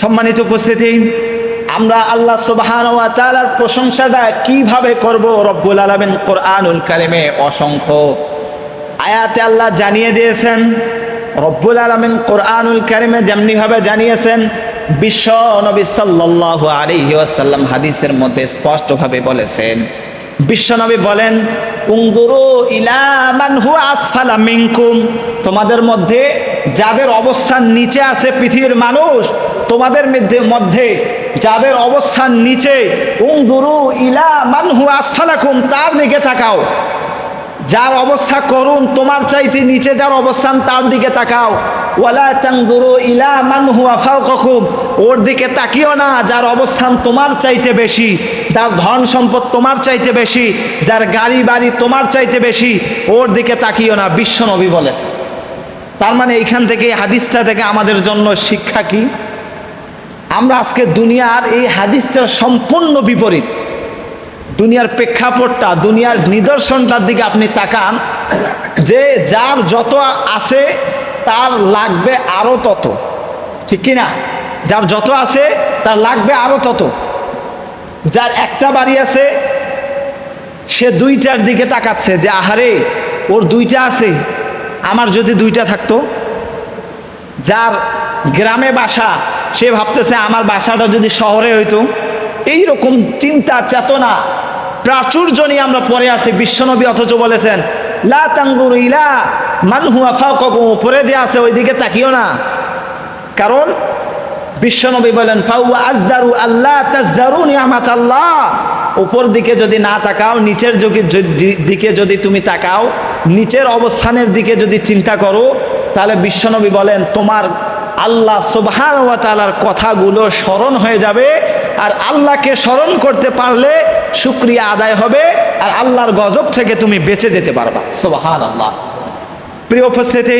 সম্মানিত উপস্থিতি, আমরা আল্লাহ সুবহান ওয়া তাআলার প্রশংসাটা কীভাবে করব রব্বুল আলামিন কোরআনুল কারিমে অসংখ্য আয়াতে আল্লাহ জানিয়ে দিয়েছেন, রব্বুল আলামিন কোরআনুল কারিমে যেমনিভাবে জানিয়েছেন, বিশ্ব নবী সাল্লাল্লাহু আলাইহি ওয়াসাল্লাম হাদিসের মধ্যে স্পষ্টভাবে বলেছেন। বিশ্বনবী বলেন উংদুরু ইলা মান হুয়া আসফালা মিনকুম তোমাদের মধ্যে যাদের অবস্থান নিচে আছে পৃথিবীর মানুষ তোমাদের মধ্যে মধ্যে যাদের অবস্থান নিচে উংদুরু ইলা মান হুয়া আসফালাকুম, তার দিকে তাকাও। যার অবস্থা করুন, তোমার চাইতে নিচে যার অবস্থান, তার দিকে তাকাও। ওয়ালা তাংদুরু ইলা মান হুয়া ফাওকাকুম, ওর দিকে তাকিও না, যার অবস্থান তোমার চাইতে বেশি, যার ধন সম্পদ তোমার চাইতে বেশি, যার গাড়ি বাড়ি তোমার চাইতে বেশি, ওর দিকে তাকিও না, বিশ্ব নবী বলেছে। তার মানে এইখান থেকে হাদিসটা থেকে আমাদের জন্য শিক্ষা কি? আমরা আজকে দুনিয়ার এই হাদিসটার সম্পূর্ণ বিপরীত। দুনিয়ার প্রেক্ষাপটটা, দুনিয়ার নিদর্শনটার দিকে আপনি তাকান, যে যার যত আছে, তার লাগবে আরও তত। ঠিক কি না? যার যত আছে, তার লাগবে আরও তত। যার একটা বাড়ি আছে, সে দুইটার দিকে তাকাচ্ছে যে, আহারে, ওর দুইটা আছে, আমার যদি দুইটা থাকতো? যার গ্রামে বাসা সে ভাবতেছে আমার বাসাটা যদি শহরে হইতো এই রকম চিন্তা, চেতনা, প্রাচুর্য নিয়ে আমরা পরে আছি। বিশ্বনবী অথচ বলেছেন, লা তাঙ্গুর ইলা মানহু আফাকুম উপরে যে আছে, ওইদিকে তাকিও না। কারণ বিশ্বনবী বলেন ফাউ আজদারু আল্লাহ নিয়ামাত আল্লাহ উপর দিকে যদি না তাকাও, নিচের দিকে যদি তুমি তাকাও, নিচের অবস্থানের দিকে যদি চিন্তা করো, তাহলে বিশ্বনবী বলেন, তোমার আল্লাহ সুবহান ওয়া তাআলার কথাগুলো স্মরণ হয়ে যাবে আর আল্লাহকে স্মরণ করতে পারলে শুক্রিয়া আদায় হবে আর আল্লাহর গজব থেকে তুমি বেঁচে যেতে পারবা। সুবহান আল্লাহ প্রিয় উপস্থিতি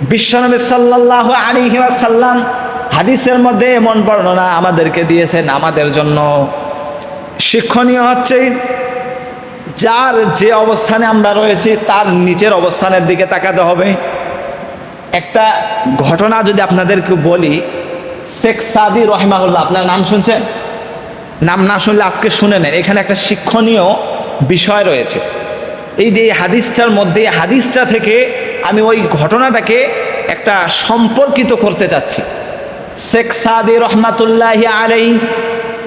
বিশ্বনবী সাল্লাহ আলী সাল্লাম হাদিসের মধ্যে এমন বর্ণনা আমাদেরকে দিয়েছেন আমাদের জন্য। শিক্ষণীয় হচ্ছে যার যে অবস্থানে আমরা রয়েছি তার নিচের অবস্থানের দিকে তাকাতে হবে। একটা ঘটনা যদি আপনাদেরকে বলি, শেখ সাদি রহমাউল্লাহ আপনার নাম শুনছেন? নাম না শুনলে আজকে শুনে নেন। এখানে একটা শিক্ষণীয় বিষয় রয়েছে। এই যে হাদিসটার মধ্যে হাদিসটা থেকে আমি ওই ঘটনাটাকে একটা সম্পর্কিত করতে চাচ্ছি। শেখ সাদি রহমাতুল্লাহ আলাই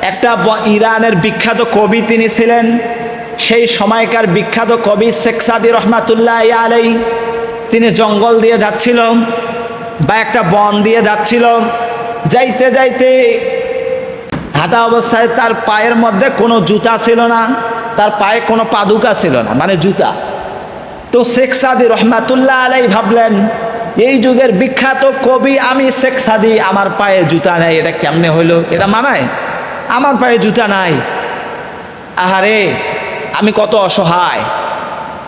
একটা ইরানের বিখ্যাত কবি তিনি ছিলেন। সেই সময়কার বিখ্যাত কবি শেখ সাদি রহমাতুল্লাহ আলাই তিনি জঙ্গল দিয়ে যাচ্ছিল বা একটা বন দিয়ে যাচ্ছিল। যাইতে যাইতে হাঁটা অবস্থায় তার পায়ের মধ্যে কোনো জুতা ছিল না, তার পায়ে কোনো পাদুকা ছিল না মানে জুতা। তো শেখ সাদি রহমাতুল্লাহ আলাই ভাবলেন, এই যুগের বিখ্যাত কবি আমি শেখ সাদি, আমার পায়ে জুতা নাই, এটা কেমনে হইল? এটা মানায়? আমার পায়ে জুতা নাই। আহারে, আমি কত অসহায়।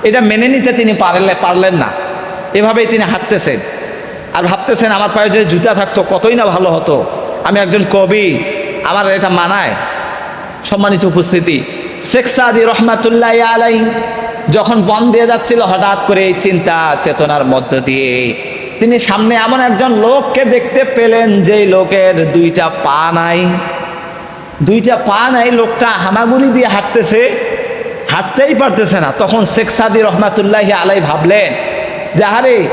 এটা মেনে নিতে তিনি পারলে পারলেন না। এভাবেই তিনি হাঁটতেছেন। আর ভাবতেছেন, আমার পায়ে যদি জুতা থাকতো, কতই না ভালো হতো। আমি একজন কবি, আমার এটা মানায়। সম্মানিত উপস্থিতি, শেখ সাদি রহমাতুল্লাহ আলাই যখন বন দিয়ে যাচ্ছিল, হঠাৎ করে এই চিন্তা চেতনার মধ্য দিয়ে তিনি সামনে এমন একজন লোককে দেখতে পেলেন যে লোকের দুইটা পা নাই। দুইটা পা নাই, লোকটা হামাগুড়ি দিয়ে হাঁটতেছে। হাঁটতেই পারতেছে না। তখন শেখ সাদি রহমাতুল্লাহ আলাই ভাবলেন যে আরে,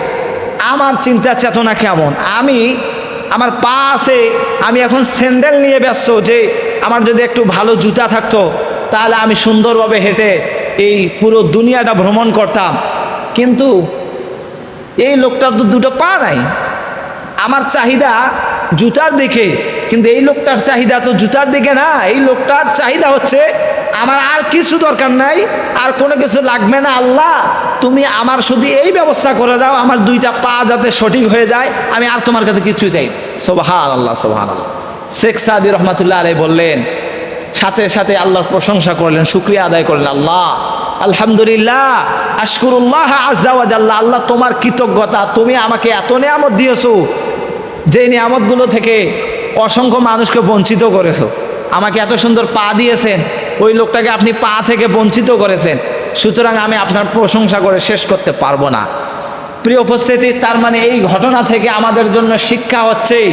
আমার চিন্তা চেতনা কেমন? আমি, আমার পা আছে, আমি এখন স্যান্ডেল নিয়ে ব্যস্ত যে আমার যদি একটু ভালো জুতা থাকতো, তাহলে আমি সুন্দরভাবে হেঁটে এই পুরো দুনিয়াটা ভ্রমণ করতাম। কিন্তু এই লোকটার তো দুটো পা নাই। আমার চাহিদা জুতার দিকে। কিন্তু এই লোকটার চাহিদা তো জুতার দিকে না। এই লোকটার চাহিদা হচ্ছে, আমার আর কিছু দরকার নাই, আর কোনো কিছু লাগবে না, আল্লাহ। তুমি আমার শুধু এই ব্যবস্থা করে দাও, আমার দুইটা পা যাতে সঠিক হয়ে যায়। আমি আর তোমার কাছে কিছু চাই সোবাহান আল্লাহ সোবাহান আল্লাহ শেখ সাদি রহমতুল্লাহ আলাই বললেন, সাথে সাথে আল্লাহর প্রশংসা করলেন, শুক্রিয়া আদায় করলেন, আল্লাহ, আলহামদুলিল্লাহ, আশকুরুল্লাহ আজাল্লাহ আল্লাহ তোমার কৃতজ্ঞতা, তুমি আমাকে এত নিয়ামত দিয়েছ যে নিয়ামতগুলো থেকে অসংখ্য মানুষকে বঞ্চিত করেছ। আমাকে এত সুন্দর পা দিয়েছেন, ওই লোকটাকে আপনি পা থেকে বঞ্চিত করেছেন। সুতরাং আমি আপনার প্রশংসা করে শেষ করতে পারব না। প্রিয় উপস্থিতি, তার মানে এই ঘটনা থেকে আমাদের জন্য শিক্ষা হচ্ছে